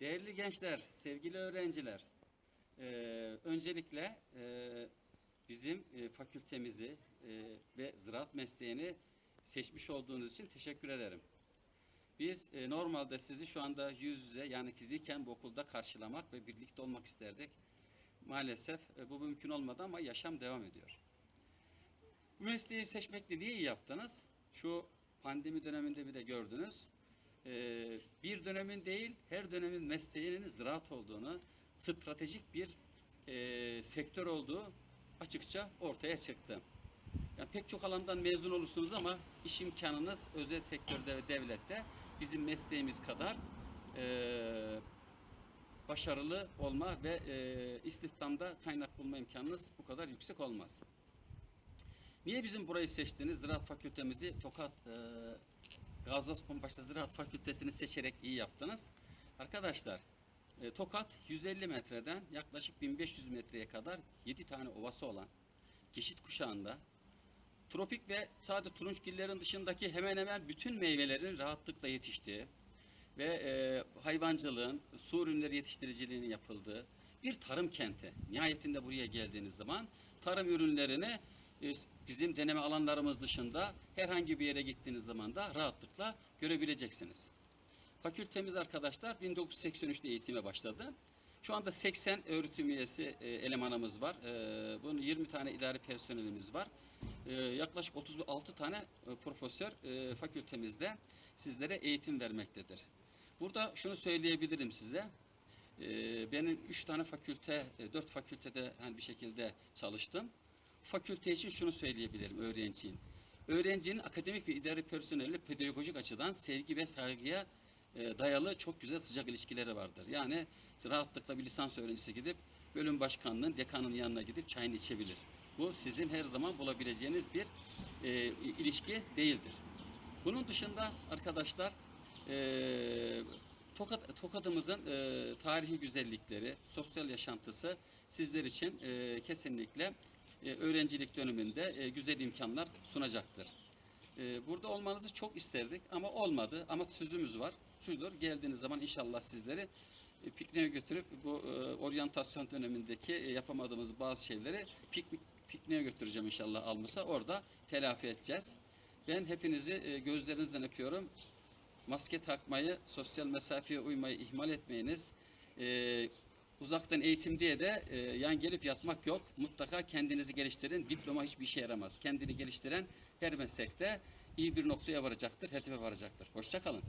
Değerli gençler, sevgili öğrenciler, eee, öncelikle eee, bizim eee, fakültemizi eee, ve ziraat mesleğini seçmiş olduğunuz için teşekkür ederim. Biz eee, normalde sizi şu anda yüz yüze yani fiziken bu okulda karşılamak ve birlikte olmak isterdik. Maalesef e, bu mümkün olmadı ama yaşam devam ediyor. Bu mesleği seçmekle niye iyi yaptınız? Şu pandemi döneminde bir de gördünüz. Ee, bir dönemin değil, her dönemin mesleğinin ziraat olduğunu, stratejik bir e, sektör olduğu açıkça ortaya çıktı. Yani pek çok alandan mezun olursunuz ama iş imkanınız özel sektörde ve devlette bizim mesleğimiz kadar e, başarılı olma ve e, istihdamda kaynak bulma imkanınız bu kadar yüksek olmaz. Niye bizim burayı seçtiniz? Ziraat Fakültemizi Tokat e, Gazi Osman Paşa Ziraat Fakültesini seçerek iyi yaptınız. Arkadaşlar e, Tokat 150 metreden yaklaşık 1500 metreye kadar 7 tane ovası olan geçit kuşağında tropik ve sade turunçgillerin dışındaki hemen hemen bütün meyvelerin rahatlıkla yetiştiği ve e, hayvancılığın, su ürünleri yetiştiriciliğinin yapıldığı bir tarım kenti. Nihayetinde buraya geldiğiniz zaman tarım ürünlerini bizim deneme alanlarımız dışında herhangi bir yere gittiğiniz zaman da rahatlıkla görebileceksiniz. Fakültemiz arkadaşlar 1983'te eğitime başladı. Şu anda 80 öğretim üyesi e, elemanımız var. E, bunun 20 tane idari personelimiz var. E, yaklaşık 36 tane profesör fakültemizde sizlere eğitim vermektedir. Burada şunu söyleyebilirim size. Benim 3 tane fakülte, 4 fakültede hani bir şekilde çalıştım. Fakülte için şunu söyleyebilirim öğrencinin. Öğrencinin akademik ve idari personelle pedagojik açıdan sevgi ve saygıya e, dayalı çok güzel sıcak ilişkileri vardır. Yani rahatlıkla bir lisans öğrencisi gidip bölüm başkanının, dekanın yanına gidip çayını içebilir. Bu sizin her zaman bulabileceğiniz bir e, ilişki değildir. Bunun dışında arkadaşlar e, Tokat, Tokat'ımızın e, tarihi güzellikleri, sosyal yaşantısı sizler için e, kesinlikle öğrencilik döneminde e, güzel imkanlar sunacaktır. E, burada olmanızı çok isterdik ama olmadı. Ama sözümüz var. Şudur, geldiğiniz zaman inşallah sizleri e, pikniğe götürüp bu e, oryantasyon dönemindeki e, yapamadığımız bazı şeyleri piknik, pikniğe götüreceğim inşallah Almus'a. Orada telafi edeceğiz. Ben hepinizi e, gözlerinizden öpüyorum. Maske takmayı, sosyal mesafeye uymayı ihmal etmeyiniz. Uzaktan eğitim diye de e, yan gelip yatmak yok. Mutlaka kendinizi geliştirin. Diploma hiçbir işe yaramaz. Kendini geliştiren her meslekte iyi bir noktaya varacaktır, hedefe varacaktır. Hoşça kalın.